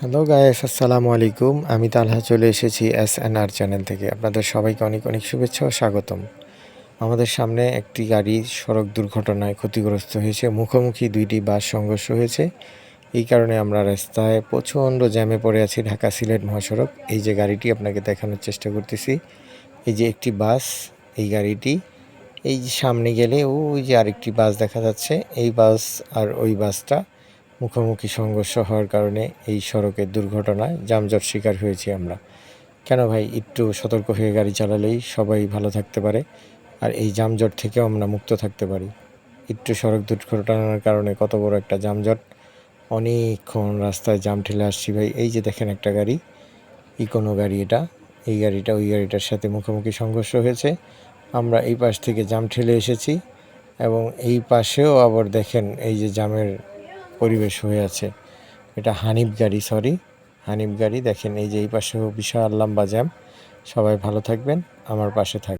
Hello guys আসসালামু আলাইকুম আমি তালহা চলে এসেছি এস এন আর চ্যানেল থেকে। আপনাদের সবাইকে অনেক অনেক শুভেচ্ছা ও স্বাগতম। আমাদের সামনে একটি গাড়ি সড়ক দুর্ঘটনায় ক্ষতিগ্রস্ত হয়েছে। মুখোমুখি দুইটি বাস সংঘর্ষ হয়েছে। এই কারণে আমরা রাস্তায় প্রচণ্ড জ্যামে পড়ে আছি ঢাকা সিলেট মহাসড়ক। এই যে গাড়িটি আপনাকে দেখানোর চেষ্টা করতেছি, এই যে একটি বাস, এই গাড়িটি। এই যে সামনে গেলে ওই যে আরেকটি বাস দেখা যাচ্ছে। এই বাস আর ওই বাসটা মুখোমুখি সংঘর্ষ হওয়ার কারণে এই সড়কের দুর্ঘটনায় যানজট শিকার হয়েছি আমরা। কেন ভাই, একটু সতর্ক হয়ে গাড়ি চালালেই সবাই ভালো থাকতে পারে, আর এই যানজট থেকেও আমরা মুক্ত থাকতে পারি। একটু সড়ক দুর্ঘটনার কারণে কত বড় একটা যানজট। অনেকক্ষণ রাস্তায় জাম ঠেলে আসছি ভাই। এই যে দেখেন একটা গাড়ি, ইকোনো গাড়ি এটা। এই গাড়িটা ওই গাড়িটার সাথে মুখোমুখি সংঘর্ষ হয়েছে। আমরা এই পাশ থেকে জাম ঠেলে এসেছি এবং এই পাশেও আবার দেখেন এই যে জামের পরিবেশ হয়ে আছে। এটা হানিফ গাড়ি সরি হানিফ গাড়ি। দেখেন এই যে এই পাশেও বিশাল লম্বা জ্যাম সবাই ভালো থাকবেন, আমার পাশে থাকবেন।